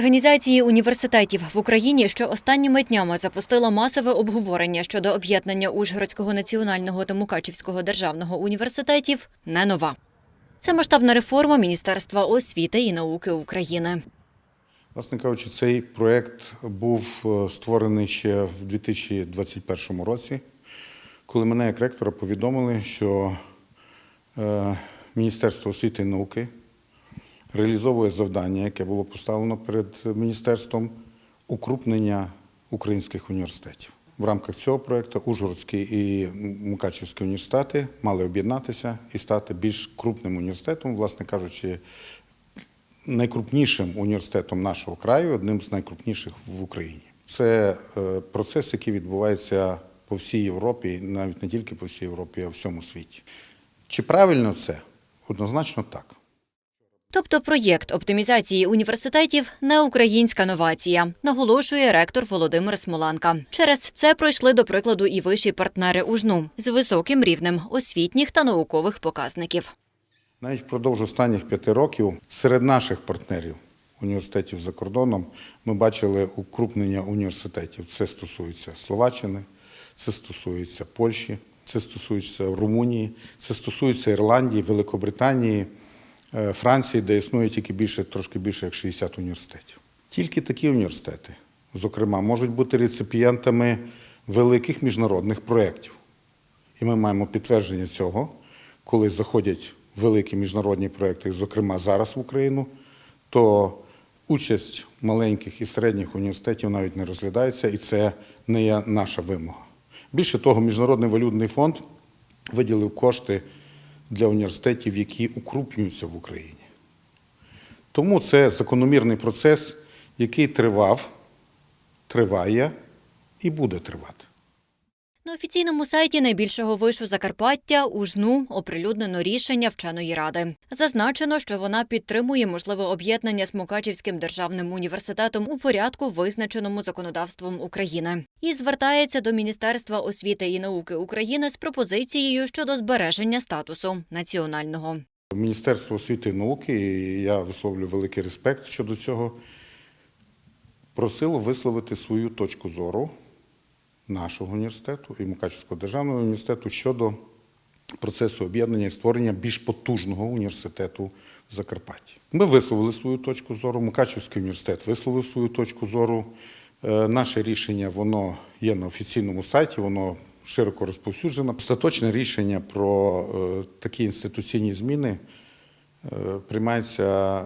організації університетів в Україні, що останніми днями запустила масове обговорення щодо об'єднання Ужгородського національного та Мукачівського державного університетів, не нова. Це масштабна реформа Міністерства освіти і науки України. Власне кажучи, цей проєкт був е, створений ще в 2021 році, коли мене як ректора повідомили, що е, Міністерство освіти і науки реалізовує завдання, яке було поставлено перед міністерством укрупнення українських університетів. В рамках цього проєкту Ужгородський і Мукачівський університети мали об'єднатися і стати більш крупним університетом, власне кажучи, найкрупнішим університетом нашого краю, одним з найкрупніших в Україні. Це е, процес, який відбувається по всій Європі, навіть не тільки по всій Європі, а в всьому світі. Чи правильно це? Однозначно так. Тобто проєкт оптимізації університетів не українська новація, наголошує ректор Володимир Смоланка. Через це пройшли до прикладу і вищі партнери УЖНУ з високим рівнем освітніх та наукових показників. Навіть впродовж останніх п'яти років серед наших партнерів університетів за кордоном ми бачили укрупнення університетів. Це стосується Словаччини, це стосується Польщі, це стосується Румунії, це стосується Ірландії, Великобританії, Франції, де існує тільки більше, трошки більше як 60 університетів. Тільки такі університети, зокрема, можуть бути реципієнтами великих міжнародних проєктів. І ми маємо підтвердження цього, коли заходять великі міжнародні проекти, зокрема зараз в Україну, то участь маленьких і середніх університетів навіть не розглядається, і це не є наша вимога. Більше того, Міжнародний валютний фонд виділив кошти для університетів, які укрупнюються в Україні. Тому це закономірний процес, який тривав, триває і буде тривати. На офіційному сайті найбільшого вишу Закарпаття УЖНУ оприлюднено рішення вченої ради. Зазначено, що вона підтримує можливе об'єднання з Мукачівським державним університетом у порядку, визначеному законодавством України, і звертається до Міністерства освіти і науки України з пропозицією щодо збереження статусу національного. Міністерство освіти і науки, і я висловлюю великий респект щодо цього, просило висловити свою точку зору нашого університету і Мукачівського державного університету щодо процесу об'єднання і створення більш потужного університету в Закарпатті. Ми висловили свою точку зору, Мукачівський університет висловив свою точку зору. Е, Наше рішення воно є на офіційному сайті, воно широко розповсюджено. Остаточне рішення про е, такі інституційні зміни е, приймається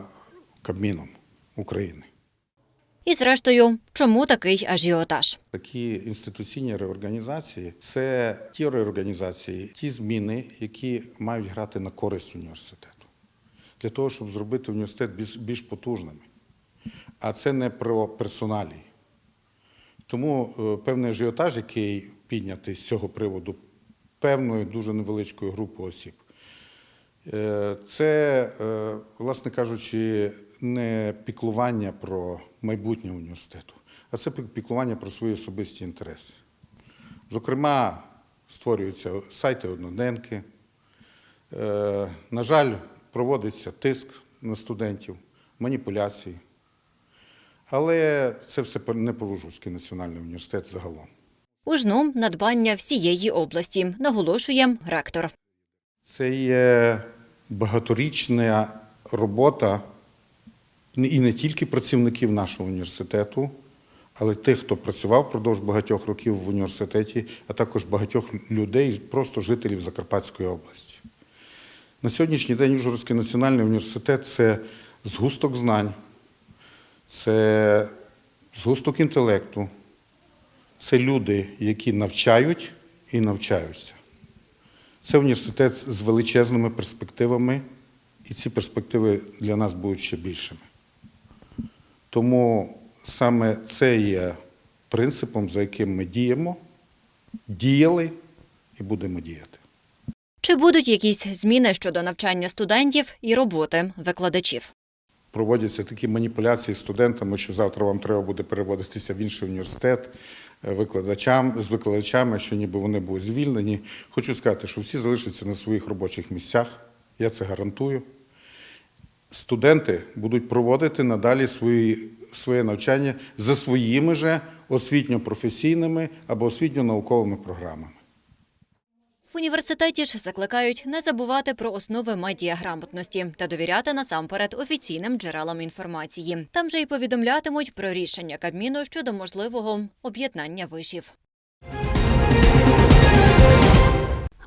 Кабміном України. І зрештою, чому такий ажіотаж? Такі інституційні реорганізації це ті реорганізації, ті зміни, які мають грати на користь університету, для того, щоб зробити університет більш, більш потужним. А це не про персоналі. Тому е, певний ажіотаж, який піднятий з цього приводу певною дуже невеличкою групою осіб, е, це, е, власне кажучи, не піклування про майбутнє університету, а це піклування про свої особисті інтереси. Зокрема, створюються сайти одноденки. Е, На жаль, проводиться тиск на студентів, маніпуляції. Але це все не про національний університет загалом. УЖНУ – надбання всієї області, наголошує ректор. Це є багаторічна робота і не тільки працівників нашого університету, але тих, хто працював впродовж багатьох років в університеті, а також багатьох людей, просто жителів Закарпатської області. На сьогоднішній день Ужгородський національний університет це згусток знань, це згусток інтелекту, це люди, які навчають і навчаються. Це університет з величезними перспективами, і ці перспективи для нас будуть ще більшими. Тому саме це є принципом, за яким ми діємо, діяли і будемо діяти. Чи будуть якісь зміни щодо навчання студентів і роботи викладачів? Проводяться такі маніпуляції з студентами, що завтра вам треба буде переводитися в інший університет е, викладачам, з викладачами, що ніби вони будуть звільнені. Хочу сказати, що всі залишаться на своїх робочих місцях. Я це гарантую. Студенти будуть проводити надалі свої своє навчання за своїми же освітньо-професійними або освітньо-науковими програмами. В університеті ж закликають не забувати про основи медіаграмотності та довіряти насамперед офіційним джерелам інформації. Там же й повідомлятимуть про рішення Кабміну щодо можливого об'єднання вишів.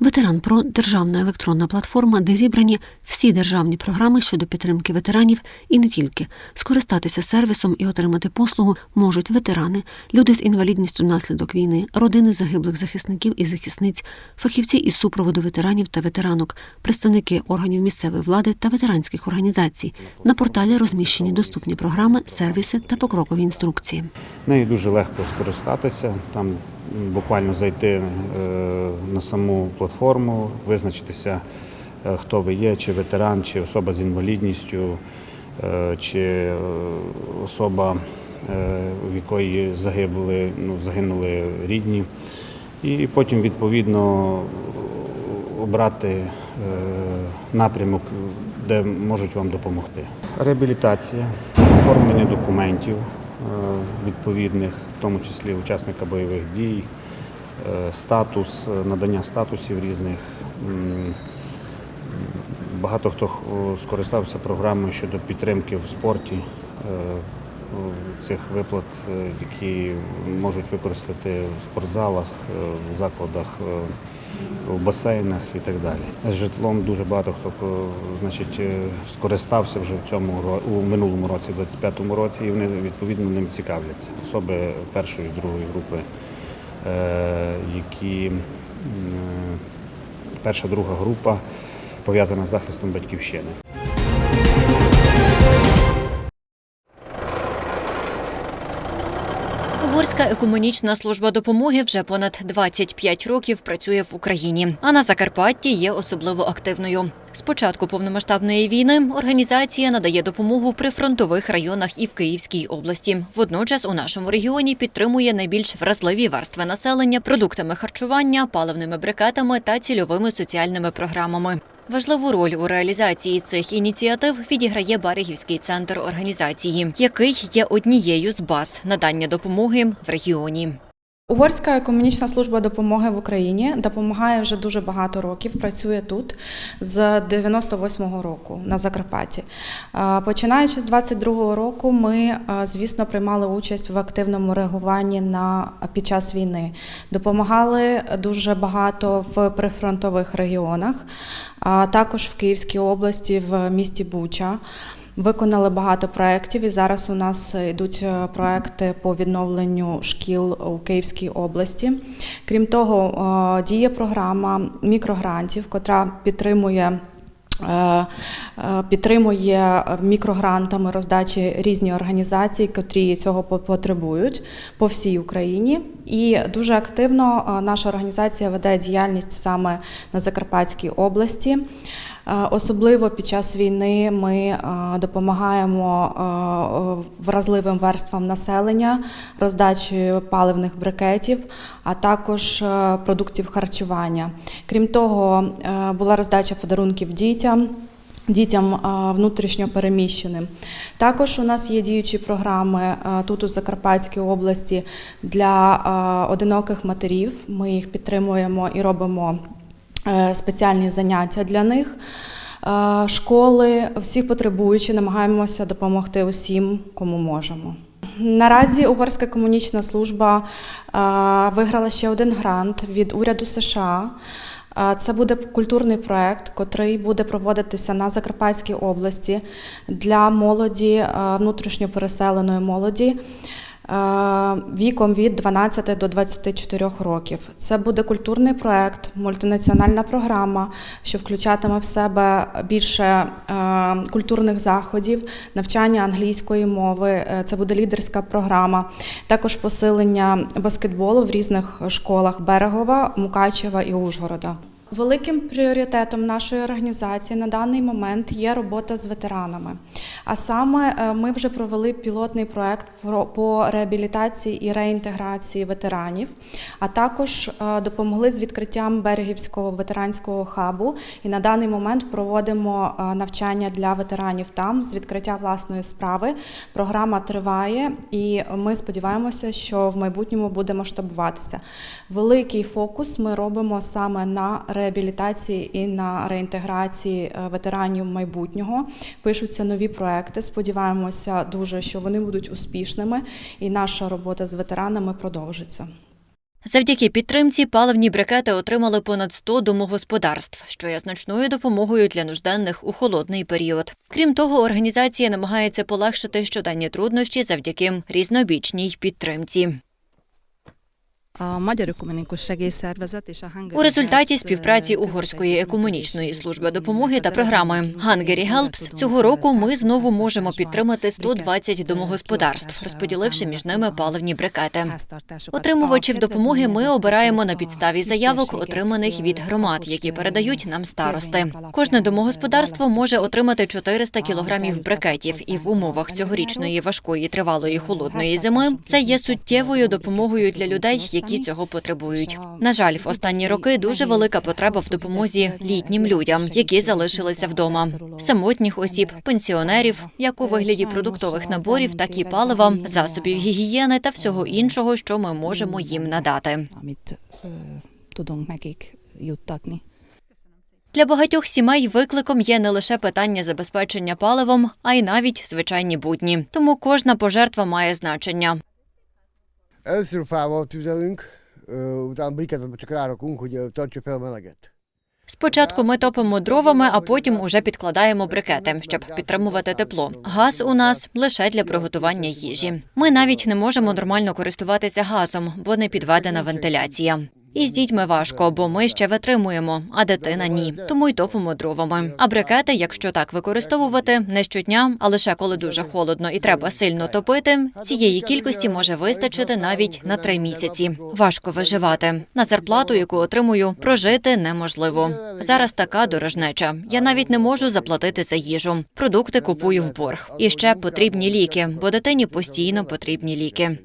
Ветеран Про державна електронна платформа, де зібрані всі державні програми щодо підтримки ветеранів і не тільки скористатися сервісом і отримати послугу можуть ветерани, люди з інвалідністю внаслідок війни, родини загиблих захисників і захисниць, фахівці із супроводу ветеранів та ветеранок, представники органів місцевої влади та ветеранських організацій. На порталі розміщені доступні програми, сервіси та покрокові інструкції. Нею дуже легко скористатися. Там буквально зайти е, на саму платформу, визначитися, е, хто ви є, чи ветеран, чи особа з інвалідністю, е, чи особа, в якої загибли, ну, загинули рідні. І потім відповідно обрати напрямок, де можуть вам допомогти. Реабілітація, оформлення документів відповідних, в тому числі учасника бойових дій, е, статус, е, надання статусів різних. Багато хто скористався програмою щодо підтримки в спорті е, цих виплат, які можуть використати в спортзалах, в закладах, в басейнах і так далі. З житлом дуже багато хто е, значить, е, скористався вже в цьому у минулому році, 25-му році, і вони відповідно ним цікавляться. Особи першої, другої групи, е, які перша, друга група пов'язана з захистом батьківщини. Угорська служба допомоги вже понад 25 років працює в Україні, а на Закарпатті є особливо активною. З початку повномасштабної війни організація надає допомогу в прифронтових районах і в Київській області. Водночас у нашому регіоні підтримує найбільш вразливі верстви населення продуктами харчування, паливними брикетами та цільовими соціальними програмами. Важливу роль у реалізації цих ініціатив відіграє Берегівський центр організації, який є однією з баз надання допомоги в регіоні. Угорська економічна служба допомоги в Україні допомагає вже дуже багато років. Працює тут з 98-го року на Закарпатті. Починаючи з 22-го року, ми, звісно, приймали участь в активному реагуванні на під час війни. Допомагали дуже багато в прифронтових регіонах, а також в Київській області, в місті Буча. Виконали багато проєктів, і зараз у нас йдуть е, проекти по відновленню шкіл у Київській області. Крім того, е, діє програма мікрогрантів, котра підтримує. е, е, Підтримує мікрогрантами роздачі різні організації, котрі цього по- потребують по всій Україні. І дуже активно е, наша організація веде діяльність саме на Закарпатській області. Е, Особливо під час війни ми е, допомагаємо е, вразливим верствам населення роздачею паливних брикетів, а також продуктів харчування. Крім того, була роздача подарунків дітям. Дітям внутрішньо переміщеним. Також у нас є діючі програми тут у Закарпатській області для одиноких матерів. Ми їх підтримуємо і робимо спеціальні заняття для них. Е, Школи, всіх потребуючі, намагаємося допомогти усім, кому можемо. Наразі Угорська комунічна служба е, виграла ще один грант від уряду США. Е, Це буде культурний проект, котрий буде проводитися на Закарпатській області для молоді, е, внутрішньо переселеної молоді е, віком від 12 до 24 років. Це буде культурний проект, мультинаціональна програма, що включатиме в себе більше е, культурних заходів, навчання англійської мови. Е, Це буде лідерська програма, також посилення баскетболу в різних школах Берегова, Мукачева і Ужгорода. Великим пріоритетом нашої організації на даний момент є робота з ветеранами. А саме е, ми вже провели пілотний проект по реабілітації і реінтеграції ветеранів, а також е, допомогли з відкриттям берегівського ветеранського хабу. І на даний момент проводимо е, навчання для ветеранів там з відкриття власної справи. Програма триває, і ми сподіваємося, що в майбутньому буде масштабуватися. Великий фокус ми робимо саме на реабілітації і на реінтеграції е, ветеранів майбутнього. Пишуться нові проекти. Сподіваємося дуже, що вони будуть успішними, і наша робота з ветеранами продовжиться. Завдяки підтримці паливні брикети отримали понад 100 домогосподарств, що є значною допомогою для нужденних у холодний період. Крім того, організація намагається полегшити щоденні труднощі завдяки різнобічній підтримці. A Magyar Ökumenikus Segélyszervezet és a Hungary У результаті співпраці е, Угорської közös екомунічної служби допомоги та програми Hungary Helps цього року ми знову можемо підтримати 120 брикет, домогосподарств, е, розподіливши між ними паливні брикети. Отримувачів допомоги ми обираємо на підставі заявок, отриманих від е, громад, які е, передають нам старости. Кожне е, домогосподарство може отримати 400 кілограмів брикетів, і в умовах цьогорічної важкої тривалої Е, холодної зими це є суттєвою допомогою для людей, які цього потребують. На жаль, в останні роки дуже велика потреба в допомозі літнім людям, які залишилися вдома, самотніх осіб, пенсіонерів, як у вигляді продуктових наборів, так і палива, засобів гігієни та всього іншого, що ми можемо їм надати. Juttatni. Для багатьох сімей викликом є не лише питання забезпечення паливом, а й навіть звичайні будні. Тому кожна пожертва mає значення. Először fával tüzelünk, utána briketet csak rárakunk, hogy tartsa fel meleget. Спочатку ми топимо дровами, а потім уже підкладаємо брикети, щоб підтримувати тепло. Газ у нас лише для приготування їжі. Ми навіть не можемо нормально користуватися газом, бо не підведена вентиляція. І з дітьми важко, бо ми ще витримуємо, а дитина ні. Тому й топимо дровами. А брикети, якщо так використовувати, не щодня, а лише коли дуже холодно і треба сильно топити, цієї кількості може вистачити навіть на три місяці. Важко виживати. На зарплату, яку отримую, прожити неможливо. Зараз така дорожнеча. Я навіть не можу заплатити за їжу. Продукти купую в борг. І ще потрібні ліки, бо дитині постійно потрібні ліки.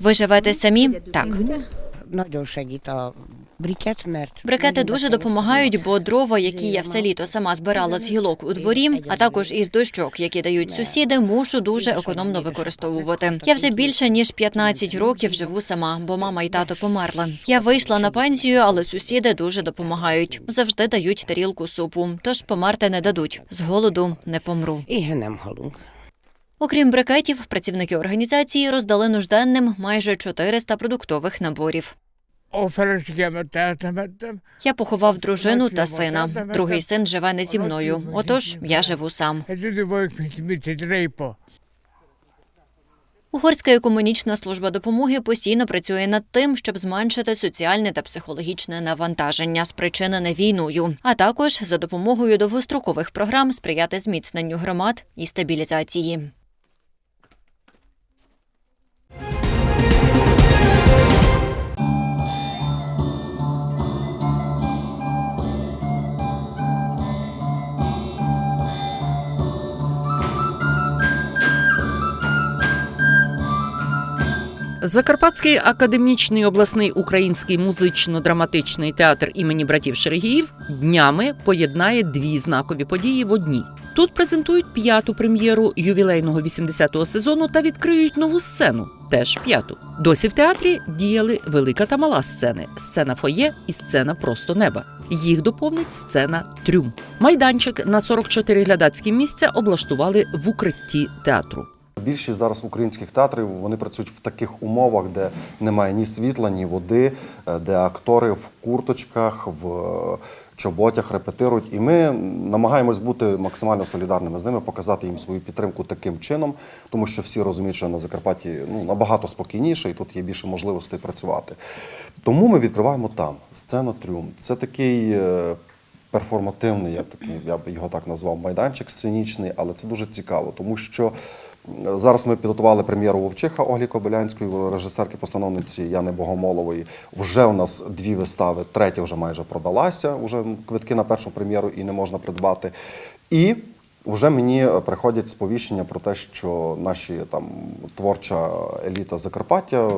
Ви живете самі? Так. Брикети дуже допомагають, бо дрова, які я все літо сама збирала з гілок у дворі, а також із дощок, які дають сусіди, мушу дуже економно використовувати. Я вже більше ніж 15 років живу сама, бо мама і тато померли. Я вийшла на пенсію, але сусіди дуже допомагають. Завжди дають тарілку супу, тож померти не дадуть. З голоду не помру. Éhen nem halunk. Окрім брикетів, працівники організації роздали нужденним майже 400 продуктових наборів. Я поховав дружину та сина. Другий син живе не зі мною. Отож, я живу сам. Угорська екомунічна служба допомоги постійно працює над тим, щоб зменшити соціальне та психологічне навантаження, спричинене війною, а також за допомогою довгострокових програм сприяти зміцненню громад і стабілізації. Закарпатський академічний обласний український музично-драматичний театр імені братів Шерегіїв днями поєднає дві знакові події в одній. Тут презентують п'яту прем'єру ювілейного 80-го сезону та відкриють нову сцену, теж п'яту. Досі в театрі діяли велика та мала сцени: сцена фоє і сцена просто неба. Їх доповнить сцена трюм. Майданчик на 44 глядацькі місця облаштували в укритті театру. Більшість зараз українських театрів вони працюють в таких умовах, де немає ні світла, ні води, е, де актори в курточках, в е, чоботях репетирують. І ми намагаємось бути максимально солідарними з ними, показати їм свою підтримку таким чином, тому що всі розуміють, що на Закарпатті ну, набагато спокійніше, і тут є більше можливостей працювати. Тому ми відкриваємо там сцена трюм. Це такий. е, Перформативний, я такий, я б його так назвав, майданчик сценічний, але це дуже цікаво, тому що Зараз ми підготували прем'єру Вовчиха Оглі Кобилянської, режисерки-постановниці Яни Богомолової. Вже у нас дві вистави, третя вже майже продалася. Уже квитки на першу прем'єру і не можна придбати. І вже мені приходять сповіщення про те, що наші там творча еліта Закарпаття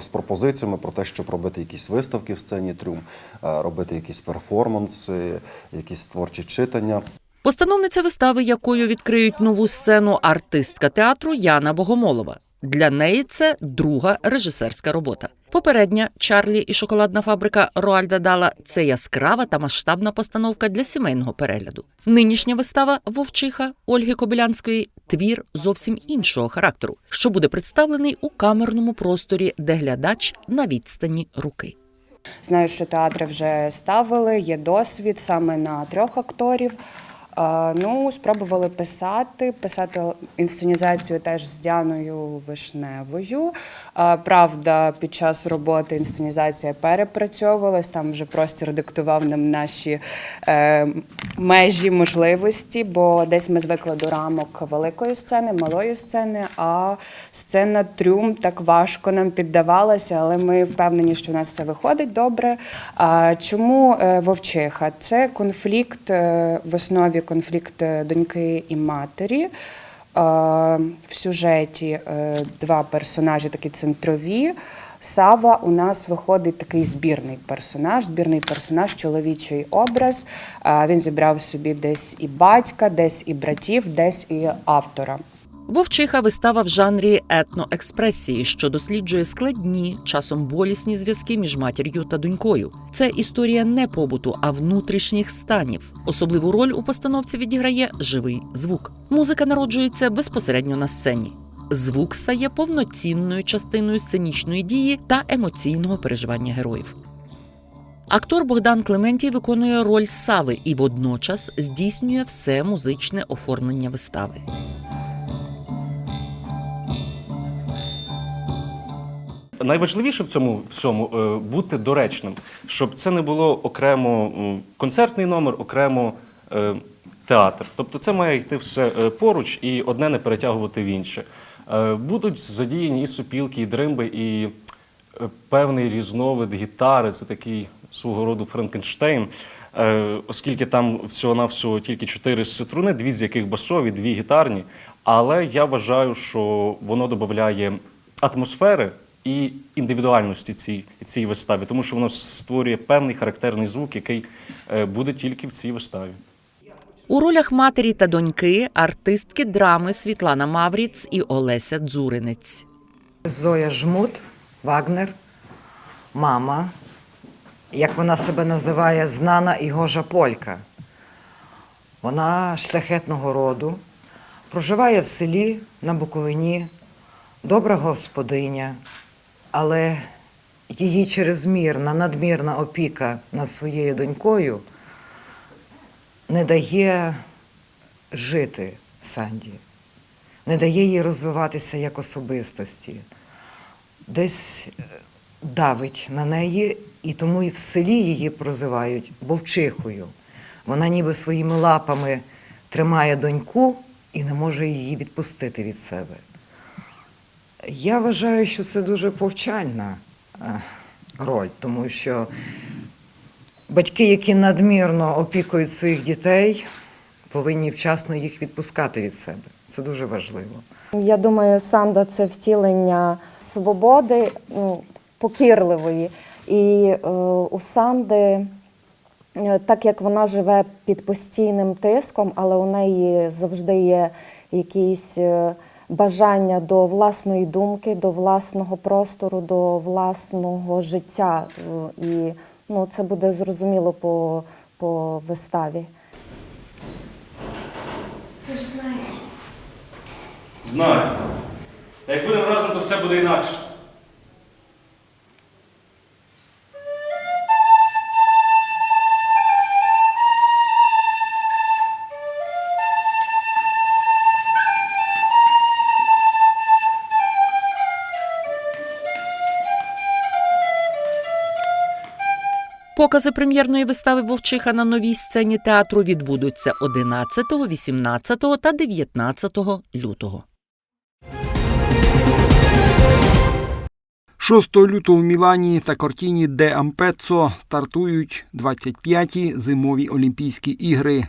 з пропозиціями про те, щоб робити якісь виставки в сцені трюм, е, робити якісь перформанси, якісь творчі читання. Постановниця вистави, якою відкриють нову сцену артистка театру Яна Богомолова. Для неї це друга режисерська робота. Попередня Чарлі і шоколадна фабрика Роальда Дала це яскрава та масштабна постановка для сімейного перегляду. Нинішня вистава Вовчиха Ольги Кобилянської твір зовсім іншого характеру, що буде представлений у камерному просторі, де глядач на відстані руки. Знаю, що театри вже ставили, є досвід саме на трьох акторів. Ну, спробували писати, писати інсценізацію теж з Діаною Вишневою. Правда, під час роботи інсценізація перепрацьовувалась, там вже простір диктував нам наші е, межі можливості, бо десь ми звикли до рамок великої сцени, малої сцени, а сцена трюм так важко нам піддавалася, але ми впевнені, що у нас все виходить добре. А чому е, вовчиха? Це конфлікт е, в основі конфлікт е, доньки і матері. Е, В сюжеті е, два персонажі такі центрові. Сава у нас виходить такий збірний персонаж, збірний персонаж, чоловічий образ. Він зібрав собі десь і батька, десь і братів, десь і автора. Вовчиха вистава в жанрі етноекспресії, що досліджує складні, часом болісні зв'язки між матір'ю та донькою. Це історія не побуту, а внутрішніх станів. Особливу роль у постановці відіграє живий звук. Музика народжується безпосередньо на сцені. Звук стає повноцінною частиною сценічної дії та емоційного переживання героїв. Актор Богдан Клементій виконує роль Сави і водночас здійснює все музичне оформлення вистави. Найважливіше в цьому всьому е, бути доречним, щоб це не було окремо концертний номер, окремо е, театр. Тобто це має йти все е, поруч і одне не перетягувати в інше. Будуть задіяні і супілки, і дримби, і певний різновид гітари. Це такий свого роду Франкенштейн. Оскільки там всього-навсього тільки чотири струни, дві з яких басові, дві гітарні. Але я вважаю, що воно додає атмосфери і індивідуальності цій, цій виставі, тому що воно створює певний характерний звук, який е, буде тільки в цій виставі. У ролях матері та доньки артистки драми Світлана Мавріц і Олеся Дзуринець. Зоя Жмут, Вагнер, мама, як вона себе називає, знана і гожа полька. Вона шляхетного роду, проживає в селі на Буковині, добра господиня, але її чрезмірна, надмірна опіка над своєю донькою не дає жити Санді, не дає їй розвиватися як особистості десь е, давить на неї, і тому і в селі її прозивають вовчихою. Вона ніби своїми лапами тримає доньку і не може її відпустити від себе. Я вважаю, що це дуже повчальна е, роль, тому що батьки, які надмірно опікують своїх дітей, повинні вчасно їх відпускати від себе. Це дуже важливо. Я думаю, Санда це втілення свободи ну, покірливої. І е, у Санди, е, так як вона живе під постійним тиском, але у неї завжди є якісь е, бажання до власної думки, до власного простору, до власного життя. Е, І ну, це буде зрозуміло по, по виставі. Знаю. Як будемо разом, то все буде інакше. Покази прем'єрної вистави Вовчиха на новій сцені театру відбудуться 11, 18 та 19 лютого. 6 лютого в Мілані та картині Де Ампецо стартують 25-ті зимові Олімпійські ігри.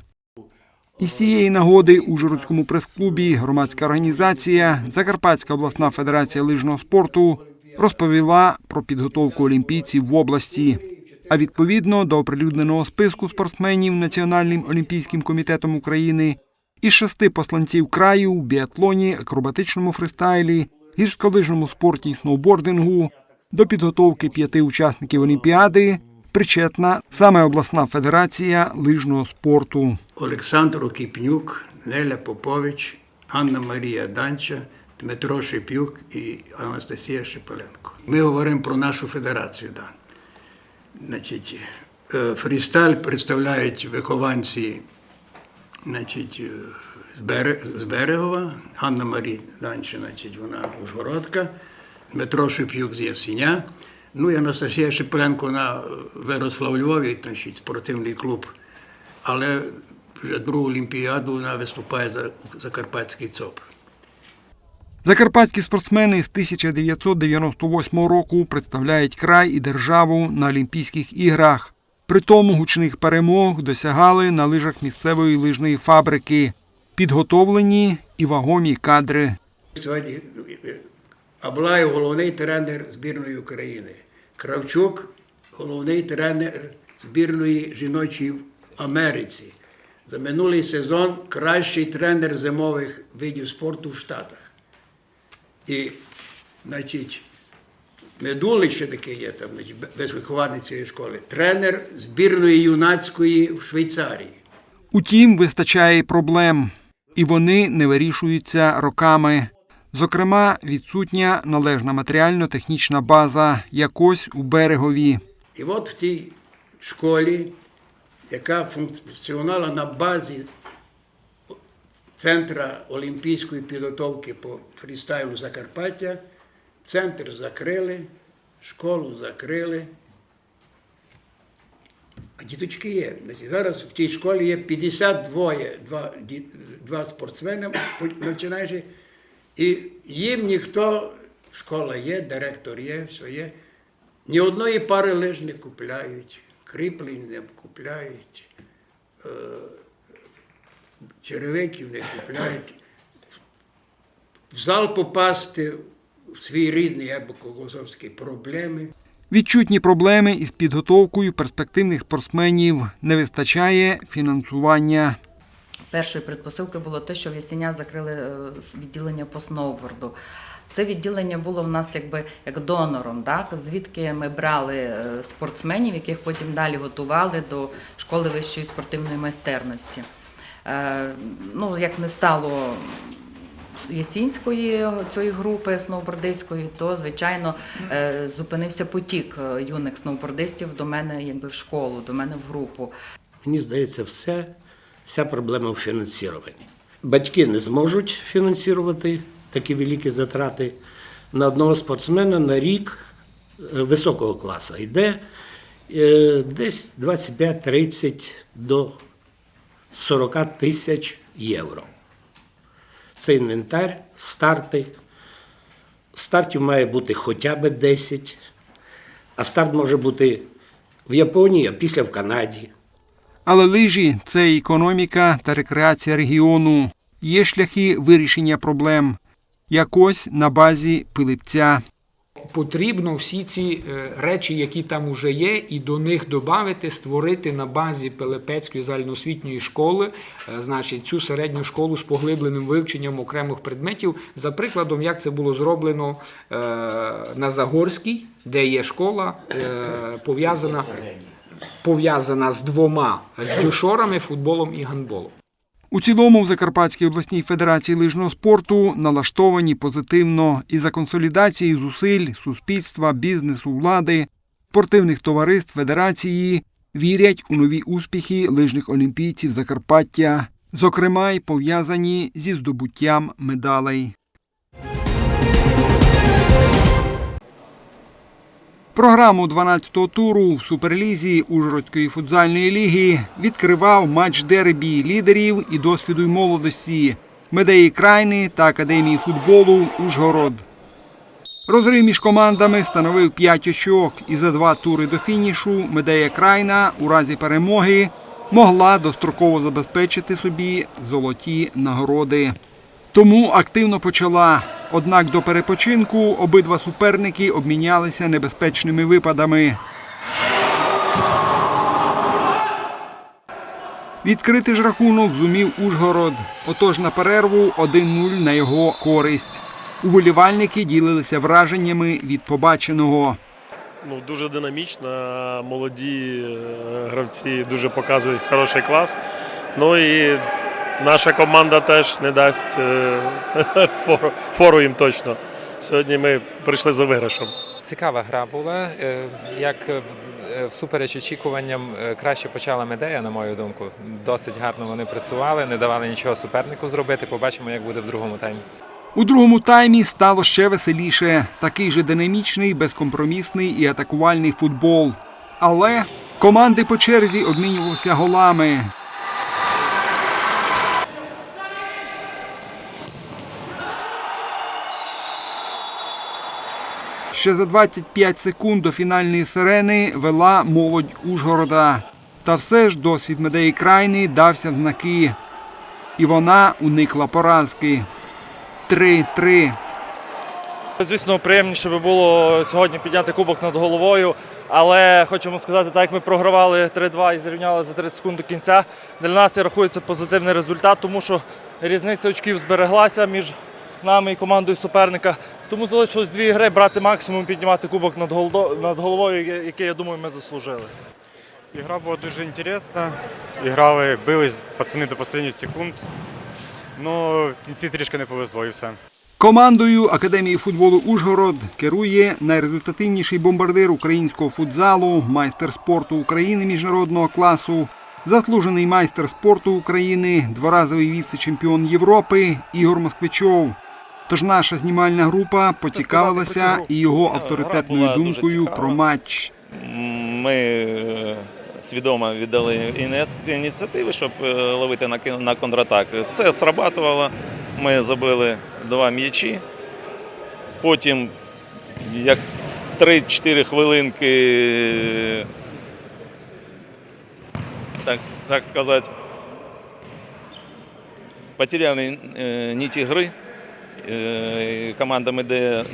Із цієї нагоди у Жородському прес-клубі громадська організація Закарпатська обласна федерація лижного спорту розповіла про підготовку олімпійців в області. А відповідно до оприлюдненого списку спортсменів Національним олімпійським комітетом України із шести посланців краю в біатлоні, акробатичному фристайлі, гірськолижному спорті і сноубордингу до підготовки п'яти учасників Олімпіади причетна саме обласна федерація лижного спорту. Олександр Окіпнюк, Неля Попович, Анна Марія Данча, Дмитро Шипюк і Анастасія Шепеленко. Ми говоримо про нашу федерацію. Да. Значить, е, фрістайл представляють вихованці значить, е, з Берегова, Анна Марія Данча, значить, вона Ужгородка, Дмитро Шипюк з Ясеня. Ну і Анастасія Шепеленко, вона е, виросла у Львові, значить, спортивний клуб але вже другу олімпіаду вона виступає за Закарпатський ЦОП. Закарпатські спортсмени з 1998 року представляють край і державу на Олімпійських іграх. Притому гучних перемог досягали на лижах місцевої лижної фабрики. Підготовлені і вагомі кадри. Сьогодні е, Аблаєв головний тренер збірної України. Кравчук головний тренер збірної жіночої в Америці. За минулий сезон кращий тренер зимових видів спорту в Штатах. І, значить, Медулик ще такий є там, без цієї школи. Тренер збірної юнацької в Швейцарії. Утім, вистачає проблем, і вони не вирішуються роками. Зокрема, відсутня належна матеріально-технічна база якось у берегові. І от в цій школі, яка функціонувала на базі Центра олімпійської підготовки по фрістайлу Закарпаття, центр закрили, школу закрили. А діточки є. Зараз в тій школі є 52 два, два спортсмени, починаючи, і їм ніхто, школа є, директор є, все є. Ні одної пари лиж не купляють, кріплень не купляють, е, черевиків не купляють. В зал попасти в свій рідний або Колосовський проблеми. Відчутні проблеми із підготовкою перспективних спортсменів не вистачає фінансування. Першою предпосилкою було те, що в Ясеня закрили е, відділення по сноуборду. Це відділення було в нас якби як донором, так? звідки ми брали е, спортсменів, яких потім далі готували до школи вищої спортивної майстерності. Е, Ну, як не стало Ясінської цієї групи сноубордистської, то звичайно е, зупинився потік е, юних сноубордистів до мене, якби в школу, до мене в групу. Мені здається, все, вся проблема в фінансуванні. Батьки не зможуть фінансувати такі великі затрати. На одного спортсмена на рік високого класу йде десь 25-30 до 40 тисяч євро. Це інвентар, старти. Стартів має бути хоча б 10, а старт може бути в Японії, а після в Канаді. Але лижі це економіка та рекреація регіону. Є шляхи вирішення проблем. Якось на базі Пилипця. Потрібно всі ці е, речі, які там уже є, і до них додати, створити на базі Пилипецької загальноосвітньої школи, е, значить, цю середню школу з поглибленим вивченням окремих предметів. За прикладом, як це було зроблено е, на Загорській, де є школа, пов'язана, пов'язана з двома з дюшорами, футболом і гандболом. У цілому в Закарпатській обласній федерації лижного спорту налаштовані позитивно і за консолідації зусиль суспільства, бізнесу, влади, спортивних товариств федерації вірять у нові успіхи лижних олімпійців Закарпаття, зокрема й пов'язані зі здобуттям медалей. Програму 12-го туру в суперлізі Ужгородської футзальної ліги відкривав матч дербі лідерів і досвіду й молодості Медеї Крайни та Академії футболу Ужгород. Розрив між командами становив 5 очок, і за два тури до фінішу Медея Крайна у разі перемоги могла достроково забезпечити собі золоті нагороди. Тому активно почала. Однак до перепочинку обидва суперники обмінялися небезпечними випадами. Відкрити ж рахунок зумів Ужгород. Отож на перерву 1-0 на його користь. Уболівальники ділилися враженнями від побаченого. Ну, дуже динамічна, молоді е, гравці дуже показують хороший клас. Ну і наша команда теж не дасть е, фору, фору їм точно. Сьогодні ми прийшли за виграшем. Цікава гра була. Е, Як е, всупереч очікуванням краще почала медея, на мою думку. Досить гарно вони пресували, не давали нічого супернику зробити. Побачимо, як буде в другому таймі. У другому таймі стало ще веселіше. Такий же динамічний, безкомпромісний і атакувальний футбол. Але команди по черзі обмінювалися голами. Ще за 25 секунд до фінальної сирени вела молодь Ужгорода. Та все ж досвід Медеї Крайни дався в знаки. І вона уникла поразки. 3-3. Звісно, приємніше би було сьогодні підняти кубок над головою, але хочемо сказати, так як ми програвали 3-2 і зрівняли за 30 секунд до кінця, для нас і рахується позитивний результат, тому що різниця очків збереглася між нами і командою суперника. Тому залишилось дві гри, брати максимум, піднімати кубок над голдо- над головою, який, я думаю, ми заслужили. Ігра була дуже інтересна. Іграли, бились пацани до останніх секунд. Ну, в кінці трішки не повезло і все. Командою Академії футболу Ужгород керує найрезультативніший бомбардир українського футзалу, майстер спорту України міжнародного класу, заслужений майстер спорту України, дворазовий віце-чемпіон Європи Ігор Москвичов. Тож наша знімальна група поцікавилася і його авторитетною думкою про матч. Ми е, свідомо віддали ініціативи, щоб е, ловити на контратак. Це срабатувало. Ми забили два м'ячі. Потім, як 3-4 хвилинки, так, так сказати, потеряли е, ніті гри. Е, Команда йде е,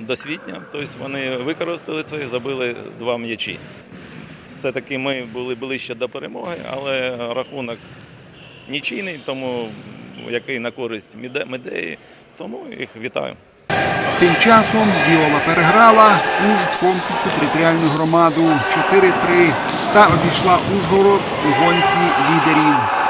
досвітня, тобто вони використали це і забили два м'ячі. Все-таки ми були ближче до перемоги, але рахунок нічийний, тому який на користь Медеї, тому їх вітаю. Тим часом Віола переграла Ужфонківську територіальну громаду 4-3 та обійшла Ужгород у гонці лідерів.